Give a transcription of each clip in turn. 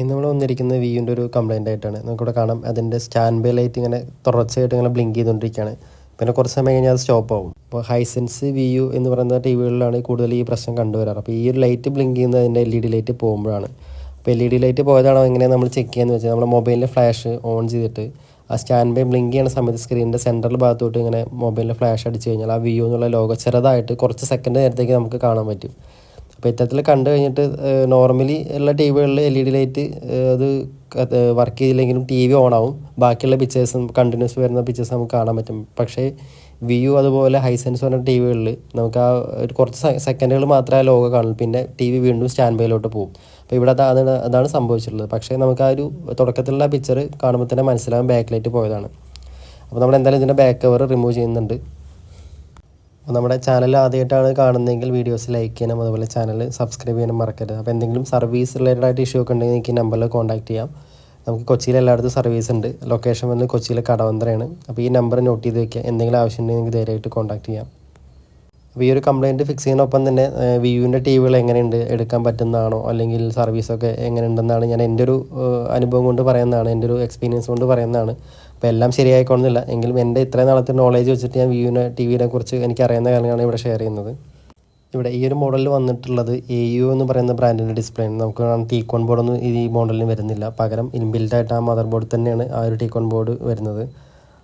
ഇന്ന് നമ്മൾ വന്നിരിക്കുന്നത് വിയുന്റെ ഒരു കംപ്ലൈന്റ് ആയിട്ടാണ്. നമുക്കിവിടെ കാണാം അതിന്റെ സ്റ്റാൻഡ് ബൈ ലൈറ്റ് ഇങ്ങനെ തുടർച്ചയായിട്ട് ഇങ്ങനെ ബ്ലിങ്ക് ചെയ്തുകൊണ്ടിരിക്കുകയാണ്. പിന്നെ കുറച്ച് സമയം കഴിഞ്ഞാൽ അത് സ്റ്റോപ്പ് ആവും. അപ്പോൾ ഹൈസെൻസ് വി യു എന്ന് പറയുന്ന ടി വികളിലാണ് കൂടുതൽ ഈ പ്രശ്നം കണ്ടുവരാറ്. അപ്പോൾ ഈ ഒരു ലൈറ്റ് ബ്ലിങ്ക് ചെയ്യുന്നത് അതിന്റെ എൽ ഇ ഡി ലൈറ്റ് പോകുമ്പോഴാണ്. അപ്പോൾ എൽ ഇ ഡി ലൈറ്റ് പോയതാണോ എങ്ങനെ നമ്മൾ ചെക്ക് ചെയ്യാന്ന് വെച്ചാൽ നമ്മുടെ മൊബൈലിന്റെ ഫ്ലാഷ് ഓൺ ചെയ്തിട്ട് ആ സ്റ്റാൻഡ് ബൈ ബ്ലിങ്ക് ചെയ്യുന്ന സമയത്ത് സ്ക്രീനിന്റെ സെൻട്രൽ ഭാഗത്തോട്ട് ഇങ്ങനെ മൊബൈലിന്റെ ഫ്ലാഷ് അടിച്ച് കഴിഞ്ഞാൽ ആ വി യു എന്നുള്ള ലോഗോ ചെറുതായിട്ട് കുറച്ച് സെക്കൻഡ് നേരത്തേക്ക് നമുക്ക് കാണാൻ പറ്റും. അപ്പോൾ ഇത്തരത്തിൽ കണ്ടു കഴിഞ്ഞിട്ട് നോർമലി ഉള്ള ടി വികളിൽ എൽ ഇ ഡി ലൈറ്റ് അത് വർക്ക് ചെയ്തില്ലെങ്കിലും ടി വി ഓൺ ആവും. ബാക്കിയുള്ള പിക്ചേഴ്സും കണ്ടിന്യൂസ് വരുന്ന പിക്ചേഴ്സ് നമുക്ക് കാണാൻ പറ്റും. പക്ഷേ വ്യൂ അതുപോലെ ഹൈസെൻസ് പറഞ്ഞ ടി വികളിൽ നമുക്ക് ആ ഒരു കുറച്ച് സെക്കൻഡുകൾ മാത്രമേ ആ ലോഗോ കാണുള്ളൂ. പിന്നെ ടി വി വീണ്ടും സ്റ്റാൻഡ് ബൈയിലോട്ട് പോകും. അപ്പോൾ ഇവിടെ അതാ- അതാണ് അതാണ് സംഭവിച്ചിട്ടുള്ളത്. പക്ഷേ നമുക്ക് ആ ഒരു തുടക്കത്തിലുള്ള പിക്ചർ കാണുമ്പോൾ തന്നെ മനസ്സിലാകും ബാക്ക് ലൈറ്റ് പോയതാണ്. അപ്പോൾ നമ്മൾ എന്തായാലും ഇതിന്റെ ബാക്ക് കവർ റിമൂവ് ചെയ്യുന്നുണ്ട്. അപ്പോൾ നമ്മുടെ ചാനൽ ആദ്യമായിട്ടാണ് കാണുന്നതെങ്കിൽ വീഡിയോസ് ലൈക്ക് ചെയ്യണം അതുപോലെ ചാനൽ സബ്സ്ക്രൈബ് ചെയ്യാനും മറക്കരുത്. അപ്പോൾ എന്തെങ്കിലും സർവീസ് റിലേറ്റഡ് ആയിട്ട് ഇഷ്യൂ ഒക്കെ ഉണ്ടെങ്കിൽ എനിക്ക് നമ്പറിൽ കോൺടാക്ട് ചെയ്യാം. നമുക്ക് കൊച്ചിയിൽ എല്ലായിടത്തും സർവീസ് ഉണ്ട്. ലൊക്കേഷൻ വന്ന് കൊച്ചിയിലെ കടവന്ത്രയാണ്. അപ്പോൾ ഈ നമ്പർ നോട്ട് ചെയ്ത് വയ്ക്കുക എന്തെങ്കിലും ആവശ്യം ഉണ്ടെങ്കിൽ നിങ്ങൾക്ക് ധൈര്യമായിട്ട് കോൺടാക്ട് ചെയ്യാം. അപ്പോൾ ഈ ഒരു കംപ്ലയിന്റ് ഫിക്സ് ചെയ്യുന്നതിനൊപ്പം തന്നെ വിയുവിന്റെ ടി വികൾ എങ്ങനെയുണ്ട്? എടുക്കാൻ പറ്റുന്നതാണോ? അല്ലെങ്കിൽ സർവീസൊക്കെ എങ്ങനെയുണ്ടെന്നാണ് ഞാൻ എന്റെ ഒരു അനുഭവം കൊണ്ട് പറയുന്നതാണ്. എന്റെ ഒരു എക്സ്പീരിയൻസ് കൊണ്ട് പറയുന്നതാണ്. അപ്പോൾ എല്ലാം ശരിയായിക്കൊള്ളുന്നില്ല എങ്കിലും എന്റെ ഇത്രയും നാളത്തെ നോളേജ് വെച്ചിട്ട് ഞാൻ വിയുവിനെ ടി വിനെ കുറിച്ച് എനിക്ക് അറിയുന്ന കാര്യങ്ങളാണ് ഇവിടെ ഷെയർ ചെയ്യുന്നത്. ഇവിടെ ഈ ഒരു മോഡലിൽ വന്നിട്ടുള്ളത് എ യു എന്ന് പറയുന്ന ബ്രാൻഡിന്റെ ഡിസ്പ്ലേ ആണ്. നമുക്ക് കാണാം ടീക്കോൺ ബോർഡൊന്നും ഈ മോഡലിന് വരുന്നില്ല. പകരം ഇൻബിൽഡായിട്ട് ആ മദർ ബോർഡ് തന്നെയാണ് ആ ഒരു ടീക്കോൺ ബോർഡ് വരുന്നത്.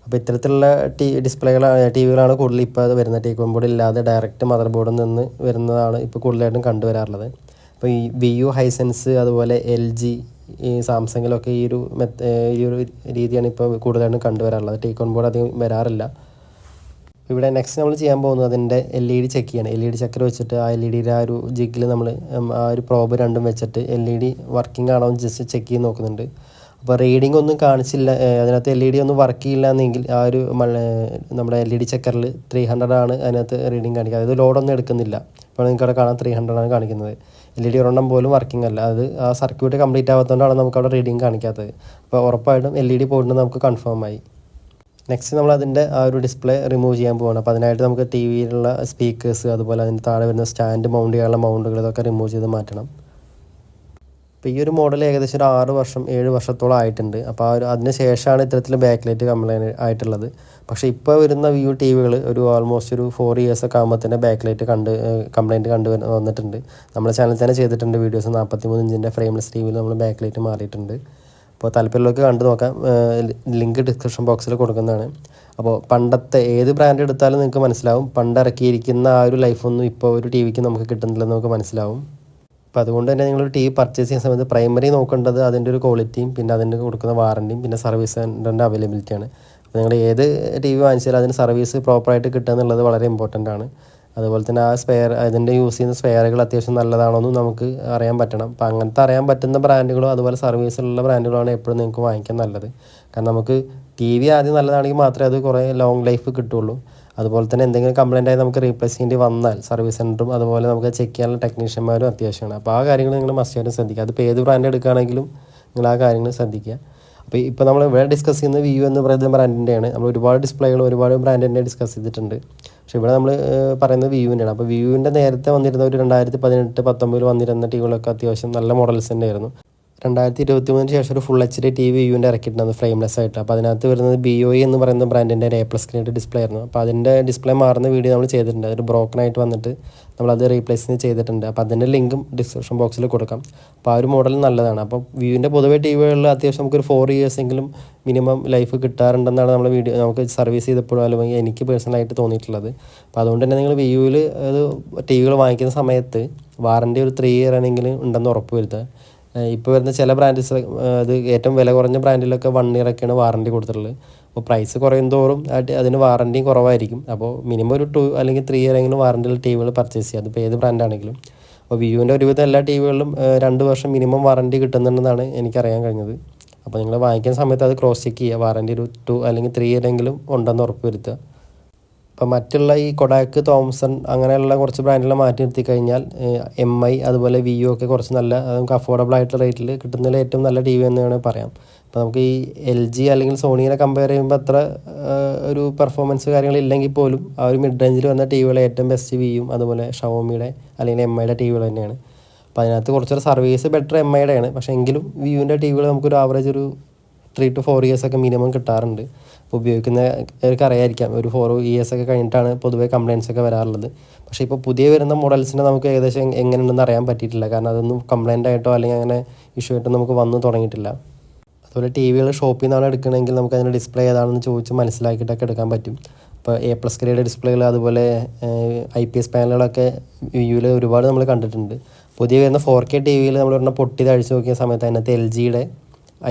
അപ്പോൾ ഇത്തരത്തിലുള്ള ടി ഡിസ്പ്ലേകൾ ടി വികളാണ് കൂടുതൽ ഇപ്പോൾ അത് വരുന്നത്. ടീക്കോൺ ബോർഡ് ഇല്ലാതെ ഡയറക്റ്റ് മദർ ബോർഡിൽ നിന്ന് വരുന്നതാണ് ഇപ്പോൾ കൂടുതലായിട്ടും കണ്ടുവരാറുള്ളത്. അപ്പോൾ ഈ വി യു ഹൈസെൻസ് അതുപോലെ എൽ ജി ഈ സാംസങ്ങിലൊക്കെ ഈ ഒരു മെത്ത ഈ ഒരു രീതിയാണ് ഇപ്പോൾ കൂടുതലായിട്ടും കണ്ടുവരാറുള്ളത്. ടീക്കോൺ ബോർഡ് അധികം വരാറില്ല. ഇവിടെ നെക്സ്റ്റ് നമ്മൾ ചെയ്യാൻ പോകുന്നത് അതിന്റെ എൽ ഇ ഡി ചെക്ക് ചെയ്യണം. എൽ ഇ ഡി ചക്കർ വെച്ചിട്ട് ആ എൽ ഇ ഡിയുടെ ആ ഒരു ജിഗിൽ നമ്മൾ ആ ഒരു പ്രോബ് രണ്ടും വെച്ചിട്ട് എൽ ഇ ഡി വർക്കിംഗ് ആണോ ജസ്റ്റ് ചെക്ക് ചെയ്ത് നോക്കുന്നുണ്ട്. അപ്പോൾ റീഡിംഗ് ഒന്നും കാണിച്ചില്ല. അതിനകത്ത് എൽ ഇ ഡി ഒന്നും വർക്ക് ചെയ്യില്ല എന്നെങ്കിൽ ആ ഒരു നമ്മുടെ എൽ ഇ ഡി ചെക്കറിൽ ത്രീ ഹൺഡ്രഡ് ആണ് അതിനകത്ത് റീഡിംഗ് കാണിക്കുക അതായത് ലോഡൊന്നും എടുക്കുന്നില്ല. അപ്പോൾ നിങ്ങൾക്ക് അവിടെ കാണാൻ ത്രീ ഹൺഡ്രഡ് ആണ് കാണിക്കുന്നത്. എൽ ഇ ഡി ഒരെണ്ണം പോലും വർക്കിംഗ് അല്ല. അത് ആ സർക്യൂട്ട് കംപ്ലീറ്റ് ആവാത്തതുകൊണ്ടാണ് നമുക്ക് അവിടെ റീഡിംഗ് കാണിക്കാത്തത്. അപ്പോൾ ഉറപ്പായിട്ടും എൽ ഇ ഡി പോയിട്ടുണ്ടെന്ന് നമുക്ക് കൺഫേം ആയി. നെക്സ്റ്റ് നമ്മൾ അതിന്റെ ആ ഒരു ഡിസ്പ്ലേ റിമൂവ് ചെയ്യാൻ പോവാണ്. അപ്പോൾ അതിനായിട്ട് നമുക്ക് ടി വിയിലുള്ള സ്പീക്കേഴ്സ് അതുപോലെ അതിന്റെ താഴെ വരുന്ന സ്റ്റാൻഡ് മൗണ്ട് ചെയ്യാനുള്ള മൗണ്ടുകൾ ഇതൊക്കെ റിമൂവ് ചെയ്ത് മാറ്റണം. അപ്പോൾ ഈ ഒരു മോഡൽ ഏകദേശം ഒരു ആറ് വർഷം ഏഴ് വർഷത്തോളം ആയിട്ടുണ്ട്. അപ്പോൾ ആ ഒരു അതിന് ശേഷമാണ് ഇത്തരത്തിൽ ബാക്ക് ലൈറ്റ് കംപ്ലൈന്റ് ആയിട്ടുള്ളത്. പക്ഷേ ഇപ്പോൾ വരുന്ന വ്യൂ ടി വികൾ ഒരു ഓൾമോസ്റ്റ് ഒരു ഫോർ ഇയേഴ്സ് ഒക്കെ ആകുമ്പോൾ തന്നെ ബാക്ക് ലൈറ്റ് കണ്ട് കംപ്ലൈന്റ് കണ്ടു വന്നിട്ടുണ്ട് നമ്മുടെ ചാനൽ തന്നെ ചെയ്തിട്ടുണ്ട് വീഡിയോസ് നാൽപ്പത്തി മൂന്ന് ഇഞ്ചിന്റെ ഫ്രെയിംലെസ് ടി വിയിൽ നമ്മൾ ബാക്ക് ലൈറ്റ് മാറിയിട്ടുണ്ട്. അപ്പോൾ താല്പര്യമുള്ളവർക്ക് കണ്ടു നോക്കാം. ലിങ്ക് ഡിസ്ക്രിപ്ഷൻ ബോക്സിൽ കൊടുക്കുന്നതാണ്. അപ്പോൾ പണ്ടത്തെ ഏത് ബ്രാൻഡ് എടുത്താലും നിങ്ങൾക്ക് മനസ്സിലാവും. പണ്ട് ഇറക്കിയിരിക്കുന്ന ആ ഒരു ലൈഫൊന്നും ഇപ്പോൾ ഒരു ടി വിക്ക് നമുക്ക് കിട്ടുന്നില്ലെന്ന് നമുക്ക് മനസ്സിലാവും. അപ്പോൾ അതുകൊണ്ട് തന്നെ നിങ്ങൾ ടി വി പർച്ചേസ് ചെയ്യുന്ന സമയത്ത് പ്രൈമറി നോക്കേണ്ടത് അതിന്റെ ഒരു ക്വാളിറ്റിയും പിന്നെ അതിന്റെ കൊടുക്കുന്ന വാറണ്ടിയും പിന്നെ സർവീസ് സെന്ററിന്റെ അവൈലബിലിറ്റിയാണ് അപ്പോൾ നിങ്ങൾ ഏത് ടി വി വാങ്ങിച്ചാലും അതിന് സർവീസ് പ്രോപ്പറായിട്ട് കിട്ടുക എന്നുള്ളത് വളരെ ഇമ്പോർട്ടന്റ് ആണ്. അതുപോലെ തന്നെ ആ സ്പെയർ അതിന്റെ യൂസ് ചെയ്യുന്ന സ്പെയറുകൾ അത്യാവശ്യം നല്ലതാണോ എന്നും നമുക്ക് അറിയാൻ പറ്റണം. അപ്പോൾ അങ്ങനത്തെ അറിയാൻ പറ്റുന്ന ബ്രാൻഡുകളോ അതുപോലെ സർവീസുള്ള ബ്രാൻഡുകളാണ് എപ്പോഴും നിങ്ങൾക്ക് വാങ്ങിക്കാൻ നല്ലത്. കാരണം നമുക്ക് ടി വി ആദ്യം നല്ലതാണെങ്കിൽ മാത്രമേ അത് കുറേ ലോങ് ലൈഫ് കിട്ടുള്ളൂ അതുപോലെ തന്നെ എന്തെങ്കിലും കംപ്ലൈന്റ് ആയി നമുക്ക് റീപ്ലേസ് ചെയ്യേണ്ടി വന്നാൽ സർവീസ് സെന്ററും അതുപോലെ നമുക്ക് ചെക്ക് ചെയ്യാനുള്ള ടെക്നീഷ്യന്മാരും അത്യാവശ്യമാണ്. അപ്പോൾ ആ കാര്യങ്ങൾ നിങ്ങൾ മസ്റ്റായിട്ടും ശ്രദ്ധിക്കുക. അതിപ്പോൾ ഏത് ബ്രാൻഡ് എടുക്കുകയാണെങ്കിലും നിങ്ങൾ ആ കാര്യങ്ങൾ ശ്രദ്ധിക്കുക. അപ്പോൾ ഇപ്പോൾ നമ്മൾ ഇവിടെ ഡിസ്കസ് ചെയ്യുന്ന വ്യൂ എന്ന് പറയുന്ന ബ്രാൻഡിന്റെയാണ് നമ്മൾ ഒരുപാട് ഡിസ്പ്ലേകൾ ഒരുപാട് ബ്രാൻഡിന്റെ ഡിസ്കസ് ചെയ്തിട്ടുണ്ട്. പക്ഷേ ഇവിടെ നമ്മൾ പറയുന്നത് വ്യൂവിന്റെയാണ് അപ്പോൾ വ്യൂവിന്റെ നേരത്തെ വന്നിരുന്ന ഒരു രണ്ടായിരത്തി പതിനെട്ട് പത്തൊമ്പതിൽ വന്നിരുന്ന ടിവികളൊക്കെ അത്യാവശ്യം നല്ല മോഡൽസ് തന്നെയായിരുന്നു. രണ്ടായിരത്തി ഇരുപത്തി മൂന്നിന് ശേഷം ഒരു full H D T V യുവിന്റെ ഇറക്കിയിട്ടുണ്ടായിരുന്നു ഫ്രെയിംലെസ് ആയിട്ട്. അപ്പോൾ അതിനകത്ത് വരുന്നത് ബി ഒ എന്ന് പറയുന്ന ബ്രാൻഡിന്റെ എ പ്ലസ് സ്ക്രീനിന്റെ ഡിസ്പ്ലേ ആയിരുന്നു. അപ്പോൾ അതിന്റെ ഡിസ്പ്ലേ മാറുന്ന വീഡിയോ നമ്മൾ ചെയ്തിട്ടുണ്ട്. അതൊരു ബ്രോക്കൺ ആയിട്ട് വന്നിട്ട് നമ്മളത് റീപ്ലേസ് ചെയ്തിട്ടുണ്ട്. അപ്പോൾ അതിന്റെ ലിങ്കും ഡിസ്ക്രിപ്ഷൻ ബോക്സിൽ കൊടുക്കാം. അപ്പോൾ ആ ഒരു മോഡൽ നല്ലതാണ്. അപ്പോൾ വ്യൂവിന്റെ പൊതുവെ ടി വികളിൽ അത്യാവശ്യം നമുക്കൊരു ഫോർ ഇയേഴ്സ് എങ്കിലും മിനിമം ലൈഫ് കിട്ടാറുണ്ടെന്നാണ് നമ്മൾ വീഡിയോ നമുക്ക് സർവീസ് ചെയ്തപ്പോഴും അല്ലെങ്കിൽ എനിക്ക് പേഴ്സണലായിട്ട് തോന്നിയിട്ടുള്ളത്. അപ്പോൾ അതുകൊണ്ട് തന്നെ നിങ്ങൾ വ്യൂവിൽ അത് ടി വികൾ വാങ്ങിക്കുന്ന സമയത്ത് വാറണ്ടി ഒരു ത്രീ ഇയർ ആണെങ്കിൽ ഉണ്ടെന്ന് ഉറപ്പ് വരുത്തുക. ഇപ്പോൾ വരുന്ന ചില ബ്രാൻഡ്സ് അത് ഏറ്റവും വില കുറഞ്ഞ ബ്രാൻഡിലൊക്കെ വൺ ഇയർ ഒക്കെയാണ് വാറണ്ടി കൊടുത്തിട്ടുള്ളത്. അപ്പോൾ പ്രൈസ് കുറയും തോറും അത് അതിന് വാറണ്ടിയും കുറവായിരിക്കും. അപ്പോൾ മിനിമം ഒരു ടു അല്ലെങ്കിൽ ത്രീ ഇയർ എങ്കിലും വാറണ്ടിയുള്ള ടി വികൾ പർച്ചേസ് ചെയ്യുക അതിപ്പോൾ ഏത് ബ്രാൻഡാണെങ്കിലും അപ്പോൾ വിയുവിന്റെ ഒരുവിധം എല്ലാ ടി വികളിലും രണ്ട് വർഷം മിനിമം വാറണ്ടി കിട്ടുന്നുണ്ടെന്നാണ് എനിക്കറിയാൻ കഴിഞ്ഞത്. അപ്പോൾ നിങ്ങൾ വാങ്ങിക്കുന്ന സമയത്ത് അത് ക്രോസ് ചെക്ക് ചെയ്യുക. വാറണ്ടി ഒരു ടു അല്ലെങ്കിൽ ത്രീ ഇയർ എങ്കിലും ഉണ്ടെന്ന് ഉറപ്പ് വരുത്തുക. അപ്പോൾ മറ്റുള്ള ഈ കൊഡാക്ക് തോംസൺ അങ്ങനെയുള്ള കുറച്ച് ബ്രാൻഡുകൾ മാറ്റി നിർത്തി കഴിഞ്ഞാൽ എം ഐ അതുപോലെ വി ഒക്കെ കുറച്ച് നല്ല നമുക്ക് അഫോർഡബിൾ ആയിട്ടുള്ള റേറ്റിൽ കിട്ടുന്നതിൽ ഏറ്റവും നല്ല ടി വി എന്ന് വേണമെങ്കിൽ പറയാം. അപ്പോൾ നമുക്ക് ഈ എൽ ജി അല്ലെങ്കിൽ സോണീനെ കമ്പയർ ചെയ്യുമ്പോൾ അത്ര ഒരു പെർഫോമൻസ് കാര്യങ്ങളില്ലെങ്കിൽ പോലും ആ ഒരു മിഡ് റേഞ്ചിൽ വന്ന ടി വികളെ ഏറ്റവും ബെസ്റ്റ് വിയും അതുപോലെ ഷവോമിയുടെ അല്ലെങ്കിൽ എം ഐയുടെ ടി വികൾ തന്നെയാണ്. അപ്പോൾ അതിനകത്ത് കുറച്ചൊരു സർവീസ് ബെറ്റർ എം ഐയുടെ ആണ് പക്ഷേ എങ്കിലും വിയുവിന്റെ ടി വികൾ നമുക്കൊരു ആവറേജ് ഒരു ത്രീ ടു ഫോർ ഇയേഴ്സൊക്കെ മിനിമം കിട്ടാറുണ്ട്. അപ്പോൾ ഉപയോഗിക്കുന്നവർക്ക് അറിയായിരിക്കാം ഒരു ഫോർ ഇയേഴ്സ് ഒക്കെ കഴിഞ്ഞിട്ടാണ് പൊതുവേ കംപ്ലയിൻസ് ഒക്കെ വരാറുള്ളത്. പക്ഷേ ഇപ്പോൾ പുതിയ വരുന്ന മോഡൽസിനെ നമുക്ക് ഏകദേശം എങ് എങ്ങനെയുണ്ടെന്ന് അറിയാൻ പറ്റിയിട്ടില്ല. കാരണം അതൊന്നും കംപ്ലയിന്റ് ആയിട്ടോ അല്ലെങ്കിൽ അങ്ങനെ ഇഷ്യൂ ആയിട്ടോ നമുക്ക് വന്നു തുടങ്ങിയിട്ടില്ല. അതുപോലെ ടി വികൾ ഷോപ്പിൽ നിന്നാണ് എടുക്കണമെങ്കിൽ നമുക്ക് അതിന്റെ ഡിസ്പ്ലേ ഏതാണെന്ന് ചോദിച്ച് മനസ്സിലാക്കിയിട്ടൊക്കെ എടുക്കാൻ പറ്റും. ഇപ്പോൾ എ പ്ലസ് ഗ്രേഡ് ഡിസ്പ്ലേകൾ അതുപോലെ ഐ പി എസ് പാനലുകളൊക്കെ വ്യൂവിൽ ഒരുപാട് നമ്മൾ കണ്ടിട്ടുണ്ട്. പുതിയ വരുന്ന ഫോർ കെ ടി വിയിൽ നമ്മൾ ഒരെണ്ണം പൊട്ടി തഴിച്ച് നോക്കിയ സമയത്ത് അതിനകത്ത് എൽ ജിയുടെ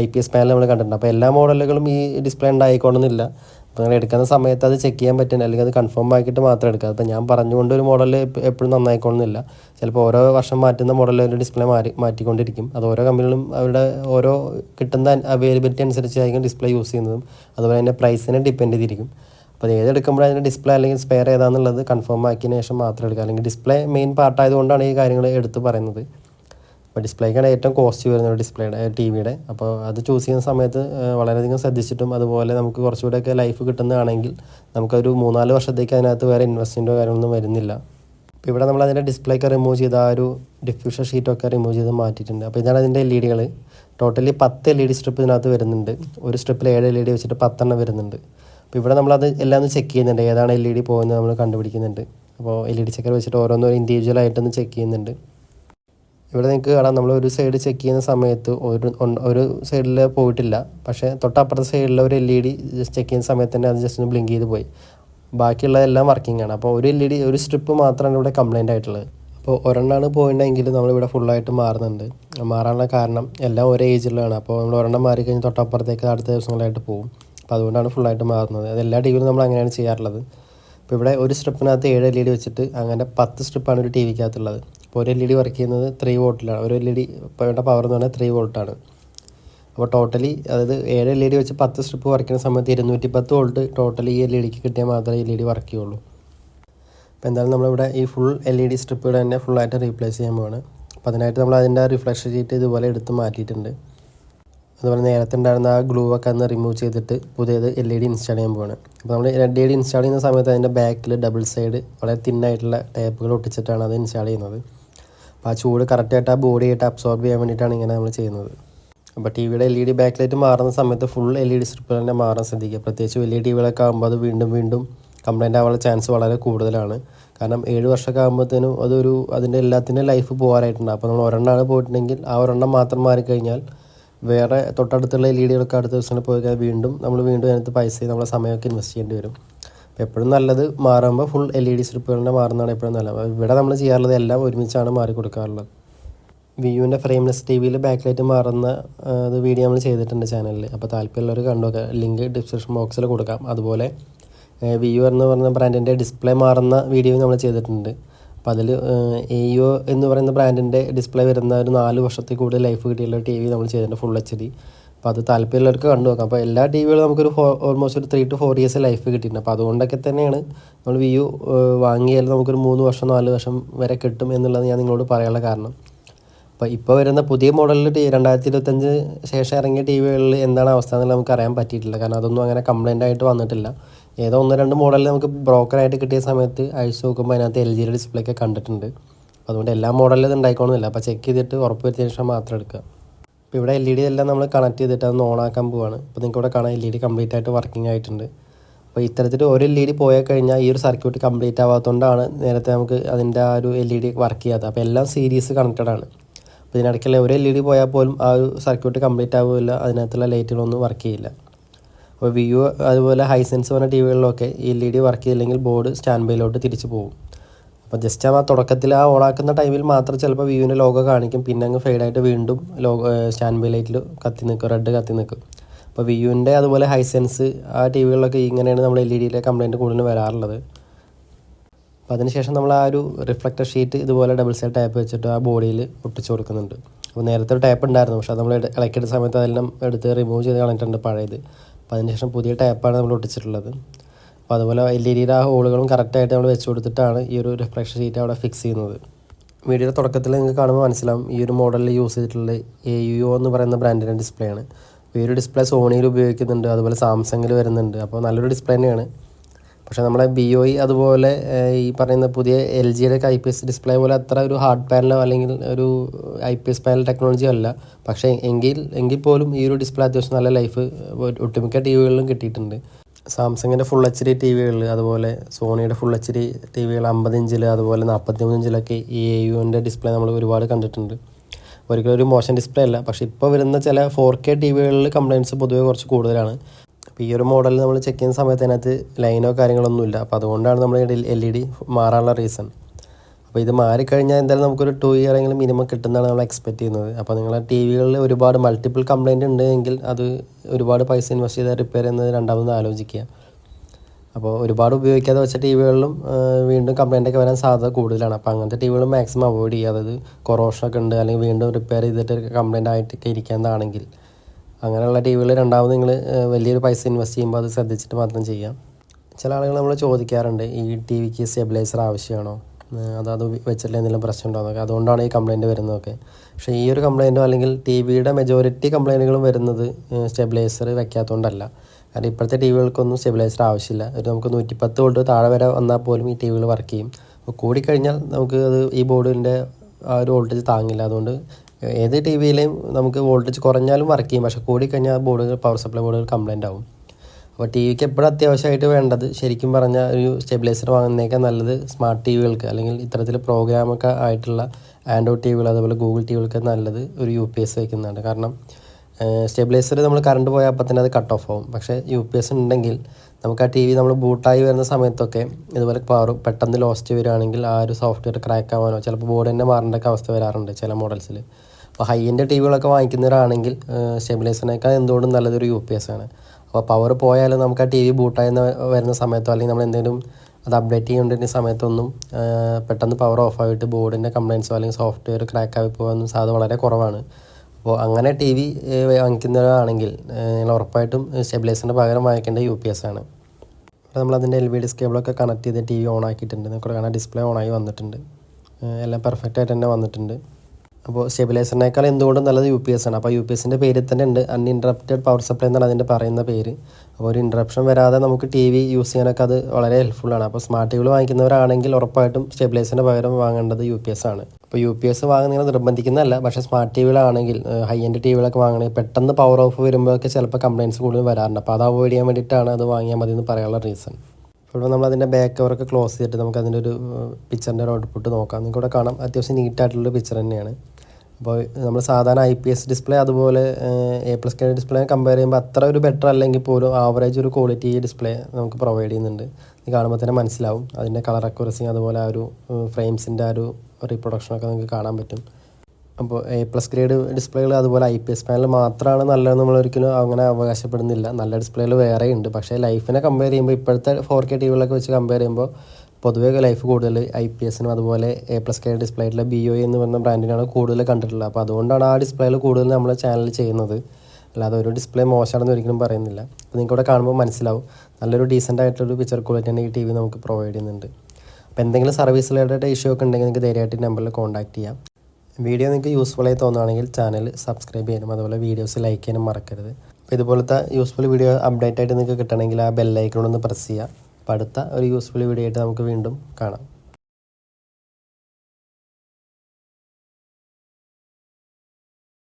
ഐ പി എസ് പാനൽ നമ്മൾ കണ്ടിട്ടുണ്ട്. അപ്പോൾ എല്ലാ മോഡലുകളും ഈ ഡിസ്പ്ലേ ഉണ്ടായിക്കോണമെന്നില്ല അപ്പോൾ നിങ്ങൾ എടുക്കുന്ന സമയത്ത് അത് ചെക്ക് ചെയ്യാൻ പറ്റുന്ന അല്ലെങ്കിൽ അത് കൺഫേം ആക്കിയിട്ട് മാത്രം എടുക്കുക. അപ്പോൾ ഞാൻ പറഞ്ഞുകൊണ്ട് ഒരു മോഡൽ എപ്പോഴും നന്നായിക്കോണമെന്നില്ല ചിലപ്പോൾ ഓരോ വർഷം മാറ്റുന്ന മോഡൽ ഒരു ഡിസ്പ്ലേ മാറി മാറ്റിക്കൊണ്ടിരിക്കും. അത് ഓരോ കമ്പനികളും അവരുടെ ഓരോ കിട്ടുന്ന അവൈലബിലിറ്റി അനുസരിച്ചായിരിക്കും ഡിസ്പ്ലേ യൂസ് ചെയ്യുന്നതും. അതുപോലെ തന്നെ പ്രൈസിനെ ഡിപ്പെൻഡ് ചെയ്തിരിക്കും. അപ്പോൾ അത് ഏതെടുക്കുമ്പോഴും അതിന്റെ ഡിസ്പ്ലേ അല്ലെങ്കിൽ സ്പെയർ ഏതാണെന്നുള്ളത് കൺഫേം ആക്കിയതിന് ശേഷം മാത്രം എടുക്കുക. അല്ലെങ്കിൽ ഡിസ്പ്ലേ മെയിൻ പാർട്ടായതുകൊണ്ടാണ് ഈ കാര്യങ്ങൾ എടുത്ത് പറയുന്നത്. അപ്പോൾ ഡിസ്പ്ലേക്കാണ് ഏറ്റവും കോസ്റ്റ് വരുന്നത് ഡിസ്പ്ലേയുടെ ടി വിയുടെ അപ്പോൾ അത് ചൂസ് ചെയ്യുന്ന സമയത്ത് വളരെയധികം ശ്രദ്ധിച്ചിട്ടും അതുപോലെ നമുക്ക് കുറച്ചുകൂടെയൊക്കെ ലൈഫ് കിട്ടുന്നതാണെങ്കിൽ നമുക്കൊരു മൂന്നാൽ വർഷത്തേക്ക് അതിനകത്ത് വേറെ ഇൻവെസ്റ്റ്മെന്റോ കാര്യങ്ങളൊന്നും വരുന്നില്ല. അപ്പോൾ ഇവിടെ നമ്മൾ അതിന്റെ ഡിസ്പ്ലേക്ക് റിമൂവ് ചെയ്ത ആ ഒരു ഡിഫ്യൂഷൻ ഷീറ്റൊക്കെ റിമൂവ് ചെയ്ത് മാറ്റിയിട്ടുണ്ട്. അപ്പോൾ ഇതാണ് അതിന്റെ എൽ ഇ ഡികൾ ടോട്ടലി പത്ത് എൽ ഇ ഡി സ്ട്രിപ്പ് ഇതിനകത്ത് വരുന്നുണ്ട്. ഒരു സ്ട്രിപ്പിൽ ഏഴ് എൽ ഇ ഡി വെച്ചിട്ട് പത്തെണ്ണം വരുന്നുണ്ട്. അപ്പോൾ ഇവിടെ നമ്മളത് എല്ലാം ഒന്ന് ചെക്ക് ചെയ്യുന്നുണ്ട്. ഏതാണ് എൽ ഇ ഡി പോകുന്നത് നമ്മൾ കണ്ടുപിടിക്കുന്നുണ്ട്. അപ്പോൾ എൽ ഇ ഡി ചെക്കർ വെച്ചിട്ട് ഓരോന്നും ഇൻഡിവിജ്വൽ ആയിട്ടൊന്ന് ചെക്ക് ചെയ്യുന്നുണ്ട്. ഇവിടെ നിങ്ങൾക്ക് കാണാം നമ്മൾ ഒരു സൈഡ് ചെക്ക് ചെയ്യുന്ന സമയത്ത് ഒരു ഒരു സൈഡിൽ പോയിട്ടില്ല. പക്ഷേ തൊട്ടപ്പുറത്തെ സൈഡിലെ ഒരു L E D just check ചെയ്യുന്ന സമയത്ത് തന്നെ അത് ജസ്റ്റ് ഒന്ന് ബ്ലിങ്ക് ചെയ്ത് പോയി. ബാക്കിയുള്ളതെല്ലാം വർക്കിംഗ് ആണ്. അപ്പോൾ ഒരു എൽ ഇ ഡി ഒരു സ്ട്രിപ്പ് മാത്രമാണ് ഇവിടെ കംപ്ലൈന്റ് ആയിട്ടുള്ളത്. അപ്പോൾ ഒരെണ്ണമാണ് പോയിട്ടുണ്ടെങ്കിൽ നമ്മളിവിടെ ഫുള്ളായിട്ട് മാറുന്നുണ്ട്. മാറാനുള്ള കാരണം എല്ലാം ഒരേ ഏജിലാണ് അപ്പോൾ നമ്മൾ ഒരെണ്ണം മാറി കഴിഞ്ഞ് തൊട്ടപ്പുറത്തേക്ക് അടുത്ത ദിവസങ്ങളായിട്ട് പോകും. അപ്പോൾ അതുകൊണ്ടാണ് ഫുള്ളായിട്ട് മാറുന്നത്. അത് എല്ലാ ടി വിയിലും നമ്മൾ അങ്ങനെയാണ് ചെയ്യാറുള്ളത്. അപ്പോൾ ഇവിടെ ഒരു സ്ട്രിപ്പിനകത്ത് ഏഴ് എൽ ഇ ഡി വെച്ചിട്ട് അങ്ങനെ പത്ത് സ്ട്രിപ്പാണ് ഒരു ടി വിക്കകത്തുള്ളത് അപ്പോൾ ഒരു എൽ ഇ ഡി വർക്ക് ചെയ്യുന്നത് ത്രീ വോട്ടിലാണ് ഒരു എൽ ഇ ഡി വേണ്ട പവർ എന്ന് പറഞ്ഞാൽ ത്രീ വോൾട്ടാണ് അപ്പോൾ ടോട്ടലി അതായത് ഏഴ് എൽ ഇ ഡി വെച്ച് പത്ത് സ്ട്രിപ്പ് വർക്ക് ചെയ്യുന്ന സമയത്ത് ഇരുന്നൂറ്റി പത്ത് വോൾട്ട് ടോട്ടലി ഈ എൽ ഇ ഡിക്ക് കിട്ടിയാൽ മാത്രമേ എൽ ഇ ഡി വർക്ക് ചെയ്യുള്ളൂ. അപ്പോൾ എന്തായാലും നമ്മളിവിടെ ഈ ഫുൾ എൽ ഇ ഡി സ്ട്രിപ്പുകൾ തന്നെ ഫുള്ളായിട്ട് റീപ്ലേസ് ചെയ്യാൻ പോവാണ്. അപ്പോൾ അതിനായിട്ട് നമ്മൾ അതിന്റെ റിഫ്ലക്ഷൻ ഷീറ്റ് ഇതുപോലെ എടുത്ത് മാറ്റിയിട്ടുണ്ട്. അതുപോലെ നേരത്തെ ഉണ്ടായിരുന്ന ആ ഗ്ലൂ ഒക്കെ അന്ന് റിമൂവ് ചെയ്തിട്ട് പുതിയത് എൽ ഇ ഡി ഇൻസ്റ്റാൾ ചെയ്യാൻ പോവാണ്. അപ്പോൾ നമ്മൾ എൽ ഇ ഡി ഇൻസ്റ്റാൾ ചെയ്യുന്ന സമയത്ത് അതിന്റെ ബാക്കിൽ ഡബിൾ സൈഡ് വളരെ തിന്നായിട്ടുള്ള ടേപ്പുകൾ ഒട്ടിച്ചിട്ടാണ് അത് ഇൻസ്റ്റാൾ ചെയ്യുന്നത്. അപ്പോൾ ആ ചൂട് കറക്റ്റായിട്ട് ആ ബോഡി ആയിട്ട് അബ്സോർബ് ചെയ്യാൻ വേണ്ടിയിട്ടാണ് ഇങ്ങനെ നമ്മൾ ചെയ്യുന്നത്. അപ്പോൾ ടി വിയുടെ L E D back light മാറുന്ന സമയത്ത് full L E D strip തന്നെ മാറാൻ ശ്രദ്ധിക്കുക. പ്രത്യേകിച്ച് വലിയ ടി വികളൊക്കെ ആകുമ്പോൾ അത് വീണ്ടും വീണ്ടും കംപ്ലൈന്റ് ആവാനുള്ള ചാൻസ് വളരെ കൂടുതലാണ്. കാരണം ഏഴ് വർഷമൊക്കെ ആകുമ്പോഴത്തേനും അതൊരു അതിന്റെ എല്ലാത്തിന്റെ ലൈഫ് പോകാനായിട്ടുണ്ട് അപ്പോൾ നമ്മൾ ഒരെണ്ണമാണ് പോയിട്ടുണ്ടെങ്കിൽ ആ ഒരെണ്ണം മാത്രം മാറിക്കഴിഞ്ഞാൽ വേറെ തൊട്ടടുത്തുള്ള എൽ ഇ ഡികളൊക്കെ അടുത്ത ദിവസങ്ങളിൽ പോയി കഴിഞ്ഞാൽ വീണ്ടും നമ്മൾ വീണ്ടും അതിനകത്ത് പൈസയും നമ്മളെ സമയമൊക്കെ ഇൻവെസ്റ്റ് ചെയ്യേണ്ടി വരും. എപ്പോഴും നല്ലത് മാറുമ്പോൾ ഫുൾ എൽ ഇ ഡി സ്ട്രിപ്പുകളുടെ മാറുന്നതാണ് എപ്പോഴും നല്ലത്. ഇവിടെ നമ്മൾ ചെയ്യാറുള്ളത് എല്ലാം ഒരുമിച്ചാണ് മാറി കൊടുക്കാറുള്ളത്. വിയുവിന്റെ ഫ്രെയിംലെസ് ടി വിയിൽ ബാക്ക് ലൈറ്റ് മാറുന്ന അത് വീഡിയോ നമ്മൾ ചെയ്തിട്ടുണ്ട് ചാനലിൽ അപ്പോൾ താല്പര്യമുള്ളവർ കണ്ടുനോക്കുക ലിങ്ക് ഡിസ്ക്രിപ്ഷൻ ബോക്സിൽ കൊടുക്കാം. അതുപോലെ വിയു എന്ന് പറഞ്ഞ ബ്രാൻഡിന്റെ ഡിസ്പ്ലേ മാറുന്ന വീഡിയോ നമ്മൾ ചെയ്തിട്ടുണ്ട്. അപ്പോൾ അതിൽ എ യു എന്ന് പറയുന്ന ബ്രാൻഡിന്റെ ഡിസ്പ്ലേ വരുന്ന ഒരു നാല് വർഷത്തിൽ കൂടുതൽ ലൈഫ് കിട്ടിയുള്ള ടി വി നമ്മൾ ചെയ്തിട്ടുണ്ട്. ഫുൾ എച്ച് ഡി അപ്പോൾ അത് താല്പര്യമുള്ളവർക്ക് കണ്ടു നോക്കാം. അപ്പോൾ എല്ലാ ടി വികളും നമുക്കൊരു ഫോ ഓൾമോസ്റ്റ് ഒരു three two four years life കിട്ടിയിട്ടുണ്ട്. അപ്പോൾ അതുകൊണ്ടൊക്കെ തന്നെയാണ് നമ്മൾ വി യു വാങ്ങിയാൽ നമുക്കൊരു മൂന്ന് വർഷം നാല് വർഷം വരെ കിട്ടും എന്നുള്ളത് ഞാൻ നിങ്ങളോട് പറയാനുള്ള കാരണം. അപ്പോൾ ഇപ്പോൾ വരുന്ന പുതിയ മോഡലിൽ ടി രണ്ടായിരത്തി ഇരുപത്തഞ്ച് ശേഷം ഇറങ്ങിയ ടി വികളിൽ എന്താണ് അവസ്ഥ എന്നുള്ളത് നമുക്ക് അറിയാൻ പറ്റിയിട്ടില്ല. കാരണം അതൊന്നും അങ്ങനെ കംപ്ലൈന്റ് ആയിട്ട് വന്നിട്ടില്ല. ഏതോ ഒന്ന് രണ്ട് മോഡലിൽ നമുക്ക് ബ്രോക്കറായിട്ട് കിട്ടിയ സമയത്ത് അഴിച്ചു നോക്കുമ്പോൾ അതിനകത്ത് എൽ ജിയുടെ ഡിസ്പ്ലേ ഒക്കെ കണ്ടിട്ടുണ്ട്. അതുകൊണ്ട് എല്ലാ മോഡലിലും ഉണ്ടായിക്കോണമെന്നില്ല അപ്പോൾ ചെക്ക് ചെയ്തിട്ട് ഉറപ്പ് വരുത്തിയതിനു ശേഷം മാത്രം എടുക്കുക. ഇപ്പോൾ ഇവിടെ എൽ ഇ ഡി എല്ലാം നമ്മൾ കണക്ട് ചെയ്തിട്ട് അതൊന്ന് ഓണാക്കാൻ പോവാണ്. അപ്പോൾ നിങ്ങൾക്ക് ഇവിടെ കാണാം എൽ ഇ ഡി കംപ്ലീറ്റ് ആയിട്ട് വർക്കിംഗ് ആയിട്ടുണ്ട്. അപ്പോൾ ഇത്തരത്തിൽ ഒരു എൽ ഇ ഡി പോയാൽ കഴിഞ്ഞാൽ ഈ ഒരു സർക്യൂട്ട് കംപ്ലീറ്റ് ആവാത്തതുകൊണ്ടാണ് നേരത്തെ നമുക്ക് അതിന്റെ ആ ഒരു എൽ ഇ ഡി വർക്ക് ചെയ്യാത്തത്. അപ്പോൾ എല്ലാം സീരീസ് കണക്റ്റഡ് ആണ്. അപ്പോൾ ഇതിനിടയ്ക്കുള്ള ഒരു എൽ ഇ ഡി പോയാൽ പോലും ആ ഒരു സർക്യൂട്ട് കംപ്ലീറ്റ് ആവില്ല അതിനകത്തുള്ള ലൈറ്റുകളൊന്നും വർക്ക് ചെയ്യില്ല. അപ്പോൾ വ്യൂ അതുപോലെ ഹൈസെൻസ് പറഞ്ഞ ടി വികളിലൊക്കെ ഈ എൽ ഇ ഡി വർക്ക് ചെയ്തില്ലെങ്കിൽ ബോർഡ് സ്റ്റാൻഡ് ബൈയിലോട്ട് തിരിച്ചു പോകും. അപ്പോൾ ജസ്റ്റ് ആ തുടക്കത്തിൽ ആ ഓണാക്കുന്ന ടൈമിൽ മാത്രം ചിലപ്പോൾ വ്യൂവിന്റെ ലോഗോ കാണിക്കും. പിന്നെ അങ്ങ് ഫെയ്ഡായിട്ട് വീണ്ടും ലോഗോ സ്റ്റാൻഡ് ബൈ ലൈറ്റിൽ കത്തി നിൽക്കും റെഡ് കത്തി നിൽക്കും അപ്പോൾ വ്യൂവിന്റെ അതുപോലെ ഹൈസെൻസ് ആ ടി വികളിലൊക്കെ ഇങ്ങനെയാണ് നമ്മൾ എൽ ഇ ഡിയിലെ കംപ്ലയിന്റ് കൂടുതലും വരാറുള്ളത്. അപ്പോൾ അതിനുശേഷം നമ്മൾ ആ ഒരു റിഫ്ലക്ടർ ഷീറ്റ് ഇതുപോലെ ഡബിൾ സൈഡ് ടാപ്പ് വെച്ചിട്ട് ആ ബോഡിയിൽ ഒട്ടിച്ചു കൊടുക്കുന്നുണ്ട്. അപ്പോൾ നേരത്തെ ഒരു ടാപ്പ് ഉണ്ടായിരുന്നു പക്ഷേ അത് നമ്മൾ ഇളക്കിയെടുത്ത സമയത്ത് അതെല്ലാം എടുത്ത് റിമൂവ് ചെയ്ത് കളഞ്ഞിട്ടുണ്ട് പഴയത്. അപ്പോൾ അതിനുശേഷം പുതിയ ടാപ്പാണ് നമ്മൾ ഒട്ടിച്ചിട്ടുള്ളത്. അപ്പോൾ അതുപോലെ എൽ ഇ ഡിയുടെ ആ ഹോളുകളും കറക്റ്റായിട്ട് നമ്മൾ വെച്ച് കൊടുത്തിട്ടാണ് ഈ ഒരു റിഫ്ലക്ഷൻ ഷീറ്റ് അവിടെ ഫിക്സ് ചെയ്യുന്നത്. വീഡിയോയുടെ തുടക്കത്തിൽ നിങ്ങൾക്ക് കാണുമ്പോൾ മനസ്സിലാവും. ഈ ഒരു മോഡലിൽ യൂസ് ചെയ്തിട്ടുള്ള എ യു ഒ എന്ന് പറയുന്ന ബ്രാൻഡിന്റെ ഡിസ്പ്ലേ ആണ്. ഈ ഒരു ഡിസ്പ്ലേ സോണിയിൽ ഉപയോഗിക്കുന്നുണ്ട്. അതുപോലെ സാംസങ്ങിൽ വരുന്നുണ്ട്. അപ്പോൾ നല്ലൊരു ഡിസ്പ്ലേ തന്നെയാണ്. പക്ഷേ നമ്മുടെ ബി ഒ ഇ അതുപോലെ ഈ പറയുന്ന പുതിയ എൽ ജിയുടെ ഐ പി എസ് ഡിസ്പ്ലേ പോലെ അത്ര ഒരു ഹാർഡ് പാനലോ അല്ലെങ്കിൽ ഒരു ഐ പി എസ് പാനൽ ടെക്നോളജിയോ അല്ല. പക്ഷേ എങ്കിൽ എങ്കിൽ പോലും ഈ ഒരു ഡിസ്പ്ലേ അത്യാവശ്യം നല്ല ലൈഫ് ഒട്ടുമിക്ക ടി വികളിലും കിട്ടിയിട്ടുണ്ട്. സാംസങ്ങിന്റെ ഫുൾ എച്ച് ഡി ടി വികളിൽ അതുപോലെ സോണിയുടെ ഫുൾ എച്ച് ഡി ടി വികൾ അമ്പത് ഇഞ്ചിൽ അതുപോലെ നാൽപ്പത്തി മൂന്ന് ഇഞ്ചിലൊക്കെ ഈ എ യുവിന്റെ ഡിസ്പ്ലേ നമ്മൾ ഒരുപാട് കണ്ടിട്ടുണ്ട്. ഒരിക്കലും ഒരു മോശം ഡിസ്പ്ലേ അല്ല. പക്ഷേ ഇപ്പോൾ വരുന്ന ചില ഫോർ കെ ടി വികളിൽ കംപ്ലയിൻസ് പൊതുവേ കുറച്ച് കൂടുതലാണ്. അപ്പോൾ ഈ ഒരു മോഡൽ നമ്മൾ ചെക്ക് ചെയ്യുന്ന സമയത്ത് അതിനകത്ത് ലൈനോ കാര്യങ്ങളൊന്നുമില്ല. അപ്പോൾ അതുകൊണ്ടാണ് നമ്മൾ എൽ ഇ ഡി മാറാനുള്ള റീസൺ അപ്പോൾ ഇത് മാറിക്കഴിഞ്ഞാൽ എന്തായാലും നമുക്കൊരു ടു ഇയർ എങ്കിലും മിനിമം കിട്ടുന്നതാണ് നമ്മൾ എക്സ്പെക്ട് ചെയ്യുന്നത്. അപ്പോൾ നിങ്ങളെ ടി വികളിൽ ഒരുപാട് മൾട്ടിപ്പിൾ കംപ്ലയിന്റ് ഉണ്ട് എങ്കിൽ അത് ഒരുപാട് പൈസ ഇൻവെസ്റ്റ് ചെയ്താൽ റിപ്പയർ ചെയ്യുന്നത് രണ്ടാമത് ആലോചിക്കുക. അപ്പോൾ ഒരുപാട് ഉപയോഗിക്കാതെ വെച്ച ടി വികളിലും വീണ്ടും കംപ്ലൈന്റ് ഒക്കെ വരാൻ സാധ്യത കൂടുതലാണ്. അപ്പോൾ അങ്ങനത്തെ ടി വികളും മാക്സിമം അവോയ്ഡ് ചെയ്യുക. അതായത് കൊറോഷനൊക്കെ ഉണ്ട് അല്ലെങ്കിൽ വീണ്ടും റിപ്പയർ ചെയ്തിട്ട് കംപ്ലൈന്റ് ആയിട്ടൊക്കെ ഇരിക്കുന്നതാണെങ്കിൽ അങ്ങനെയുള്ള ടി വികൾ രണ്ടാമത് നിങ്ങൾ വലിയൊരു പൈസ ഇൻവെസ്റ്റ് ചെയ്യുമ്പോൾ അത് ശ്രദ്ധിച്ചിട്ട് മാത്രം ചെയ്യാം ചില ആളുകൾ നമ്മൾ ചോദിക്കാറുണ്ട് ഈ ടി വിക്ക് സ്റ്റെബിലൈസർ ആവശ്യമാണോ? ഏഹ് വെച്ചിട്ടില്ല എന്തെങ്കിലും പ്രശ്നം ഉണ്ടാകുന്നതൊക്കെ അതുകൊണ്ടാണ് ഈ കംപ്ലയിന്റ് വരുന്നതൊക്കെ. പക്ഷേ ഈ ഒരു കംപ്ലയിന്റോ അല്ലെങ്കിൽ ടി വിയുടെ മെജോറിറ്റി കംപ്ലയിന്റുകളും വരുന്നത് സ്റ്റെബിലൈസർ വെക്കാത്തതുകൊണ്ടല്ല കാരണം ഇപ്പോഴത്തെ ടി വികൾക്കൊന്നും സ്റ്റെബിലൈസർ ആവശ്യമില്ല. ഒരു നമുക്ക് നൂറ്റിപ്പത്ത് വോൾട്ട് താഴെ വരെ വന്നാൽ പോലും ഈ ടി വികൾ വർക്ക് ചെയ്യും. അപ്പോൾ കൂടിക്കഴിഞ്ഞാൽ നമുക്ക് അത് ഈ ബോർഡിന്റെ ആ ഒരു വോൾട്ടേജ് താങ്ങില്ല. അതുകൊണ്ട് ഏത് ടി വിയിലെയും നമുക്ക് വോൾട്ടേജ് കുറഞ്ഞാലും വർക്ക് ചെയ്യും. പക്ഷേ കൂടിക്കഴിഞ്ഞാൽ ബോർഡുകൾ പവർ സപ്ലൈ ബോർഡുകൾ കംപ്ലയിന്റ് ആവും. അപ്പോൾ ടി വിക്ക് എപ്പോഴും അത്യാവശ്യമായിട്ട് വേണ്ടത്? ശരിക്കും പറഞ്ഞാൽ ഒരു സ്റ്റെബിലൈസർ വാങ്ങുന്നതിനേക്കാൾ നല്ലത് സ്മാർട്ട് ടി വികൾക്ക് അല്ലെങ്കിൽ ഇത്തരത്തിൽ പ്രോഗ്രാമൊക്കെ ആയിട്ടുള്ള ആൻഡ്രോയിഡ് ടി വികൾ അതുപോലെ ഗൂഗിൾ ടി വികൾക്ക് നല്ലത് ഒരു യു പി എസ് വയ്ക്കുന്നതാണ്. കാരണം സ്റ്റെബിലൈസർ നമ്മൾ കറണ്ട് പോയാൽ അപ്പം തന്നെ അത് കട്ട് ഓഫ് ആവും. പക്ഷേ യു പി എസ് ഉണ്ടെങ്കിൽ നമുക്ക് ആ ടി വി നമ്മൾ ബൂട്ടായി വരുന്ന സമയത്തൊക്കെ ഇതുപോലെ പവർ പെട്ടെന്ന് ലോസ്റ്റ് വരികയാണെങ്കിൽ ആ ഒരു സോഫ്റ്റ്വെയർ ക്രാക്ക് ആവാനോ ചിലപ്പോൾ ബോർഡ് തന്നെ മാറേണ്ടൊക്കെ അവസ്ഥ വരാറുണ്ട് ചില മോഡൽസിൽ അപ്പോൾ ഹൈ എന്റെ ടി വികളൊക്കെ വാങ്ങിക്കുന്നവരാണെങ്കിൽ സ്റ്റെബിലൈസറിനേക്കാൾ എന്തുകൊണ്ടും നല്ലതൊരു യു പി എസ് ആണ്. അപ്പോൾ പവർ പോയാലും നമുക്ക് ആ ടി വി ബൂട്ടായെന്ന് വരുന്ന സമയത്തോ അല്ലെങ്കിൽ നമ്മൾ എന്തെങ്കിലും അത് അപ്ഡേറ്റ് ചെയ്യേണ്ടിരുന്ന സമയത്തൊന്നും പെട്ടെന്ന് പവർ ഓഫ് ആയിട്ട് ബോർഡിന്റെ കംപ്ലയിൻസോ അല്ലെങ്കിൽ സോഫ്റ്റ്വെയർ ക്രാക്ക് ആയി പോകാനും സാധ്യത വളരെ കുറവാണ്. അപ്പോൾ അങ്ങനെ ടി വി വാങ്ങിക്കുന്നവരാണെങ്കിൽ നിങ്ങൾ ഉറപ്പായിട്ടും സ്റ്റെബിലൈസറിന്റെ പകരം വാങ്ങിക്കേണ്ട യു പി എസ് ആണ്. അപ്പോൾ നമ്മൾ അതിന്റെ എൽ വി ഡി കേബിളൊക്കെ കണക്ട് ചെയ്ത് ടി വി ഓൺ ആക്കിയിട്ടുണ്ട്. നമുക്ക് കാണാൻ ഡിസ്പ്ലേ ഓണായി വന്നിട്ടുണ്ട്. എല്ലാം പെർഫെക്റ്റ് ആയിട്ട് തന്നെ വന്നിട്ടുണ്ട്. അപ്പോൾ സ്റ്റെബിലൈസറിനേക്കാൾ എന്തുകൊണ്ടും നല്ലത് യു പി എസ് ആണ്. അപ്പോൾ യു പി എസിന്റെ പേരിൽ തന്നെ ഉണ്ട്. അൺഇന്ററപ്റ്റഡ് പവർ സപ്ലൈ എന്നാണ് അതിന്റെ പറയുന്ന പേര്. അപ്പോൾ ഒരു ഇന്ററപ്ഷൻ വരാതെ നമുക്ക് ടി വി യൂസ് ചെയ്യാനൊക്കെ അത് വളരെ ഹെൽപ്ഫുള്ളാണ് അപ്പോൾ സ്മാർട്ട് ടി വികൾ വാങ്ങിക്കുന്നവരാണെങ്കിൽ ഉറപ്പായിട്ടും സ്റ്റെബിലൈസറിന് പകരം വാങ്ങേണ്ടത് യു പി എസ് ആണ്. അപ്പോൾ യു പി എസ് വാങ്ങുന്നതിനെ നിർബന്ധിക്കുന്നതല്ല. പക്ഷേ സ്മാർട്ട് ടി വികളാണെങ്കിൽ ഹൈ എൻഡ് ടി വികളൊക്കെ വാങ്ങണമെങ്കിൽ പെട്ടെന്ന് പവർ ഓഫ് വരുമ്പോഴൊക്കെ ചിലപ്പോൾ കംപ്ലയിൻസ് കൂടുതൽ വരാറുണ്ട്. അപ്പോൾ അത് അവോയ്ഡ് ചെയ്യാൻ വേണ്ടിയിട്ടാണ് അത് വാങ്ങിയാൽ മതി എന്ന് പറയാനുള്ള റീസൺ ഇപ്പോൾ നമ്മൾ അതിന്റെ ബാക്ക് കവറൊക്കെ ക്ലോസ് ചെയ്തിട്ട് നമുക്ക് അതിന്റെ ഒരു പിക്ചറിന്റെ ഒരു ഔട്ട്പുട്ട് നോക്കാം. നിങ്ങൾക്ക് ഇവിടെ കാണാം. അത്യാവശ്യം നീറ്റായിട്ടുള്ളൊരു പിക്ചർ തന്നെയാണ്. അപ്പോൾ നമ്മൾ സാധാരണ ഐ പി എസ് ഡിസ്പ്ലേ അതുപോലെ A plus K display compare ചെയ്യുമ്പോൾ അത്ര ഒരു ബെറ്റർ അല്ലെങ്കിൽ പോലും ആവറേജ് ഒരു ക്വാളിറ്റി ഡിസ്പ്ലേ നമുക്ക് പ്രൊവൈഡ് ചെയ്യുന്നുണ്ട്. ഇത് കാണുമ്പോൾ തന്നെ മനസ്സിലാവും. അതിന്റെ കളർ അക്യുറസി അതുപോലെ ആ ഒരു ഫ്രെയിംസിന്റെ ആ ഒരു റീപ്രൊഡക്ഷനൊക്കെ നിങ്ങൾക്ക് കാണാൻ പറ്റും. അപ്പോൾ എ പ്ലസ് ഗ്രേഡ് ഡിസ്പ്ലേകൾ അതുപോലെ ഐ പി എസ് പാനൽ മാത്രമാണ് നല്ലതെന്ന് നമ്മൾ ഒരിക്കലും അങ്ങനെ അവകാശപ്പെടുന്നില്ല. നല്ല ഡിസ്പ്ലേകൾ വേറെ ഉണ്ട് പക്ഷേ ലൈഫിനെ കമ്പയർ ചെയ്യുമ്പോൾ ഇപ്പോഴത്തെ ഫോർ കെ ടി വികളൊക്കെ വെച്ച് കമ്പയർ ചെയ്യുമ്പോൾ പൊതുവേ ലൈഫ് കൂടുതൽ ഐ പി എസിനും അതുപോലെ എ പ്ലസ് കെ ഡിസ്പ്ലേ ആയിട്ടുള്ള ബി ഒ എന്ന് പറഞ്ഞ ബ്രാൻഡിനാണ് കൂടുതൽ കണ്ടിട്ടുള്ളത്. അപ്പോൾ അതുകൊണ്ടാണ് ആ ഡിസ്പ്ലേകൾ കൂടുതൽ നമ്മൾ ചാനൽ ചെയ്യുന്നത്. അല്ലാതെ ഒരു ഡിസ്പ്ലേ മോശമാണെന്ന് ഒരിക്കലും പറയുന്നില്ല. അപ്പോൾ നിങ്ങൾക്ക് ഇവിടെ കാണുമ്പോൾ മനസ്സിലാവും. നല്ലൊരു ഡീസന്റ് ആയിട്ടൊരു പിക്ചർ ക്വാളിറ്റി തന്നെ ഈ ടി വി നമുക്ക് പ്രൊവൈഡ് ചെയ്യുന്നുണ്ട്. അപ്പോൾ എന്തെങ്കിലും സർവീസ് റിലേറ്റഡ് ഇഷ്യൂ ഒക്കെ ഉണ്ടെങ്കിൽ നിങ്ങൾക്ക് ധൈര്യമായിട്ട് നമ്പറിൽ കോൺടാക്ട് ചെയ്യാം. വീഡിയോ നിങ്ങൾക്ക് യൂസ്ഫുൾ ആയി തോന്നുകയാണെങ്കിൽ ചാനൽ സബ്സ്ക്രൈബ് ചെയ്യാനും അതുപോലെ വീഡിയോസ് ലൈക്ക് ചെയ്യാനും മറക്കരുത്. അപ്പോൾ ഇതുപോലത്തെ യൂസ്ഫുൾ വീഡിയോ അപ്ഡേറ്റ് ആയിട്ട് നിങ്ങൾക്ക് കിട്ടണമെങ്കിൽ ആ ബെല്ലൈക്കണൊന്ന് പ്രസ് ചെയ്യുക. അപ്പോൾ അടുത്ത ഒരു യൂസ്ഫുൾ വീഡിയോ ആയിട്ട് നമുക്ക് വീണ്ടും കാണാം.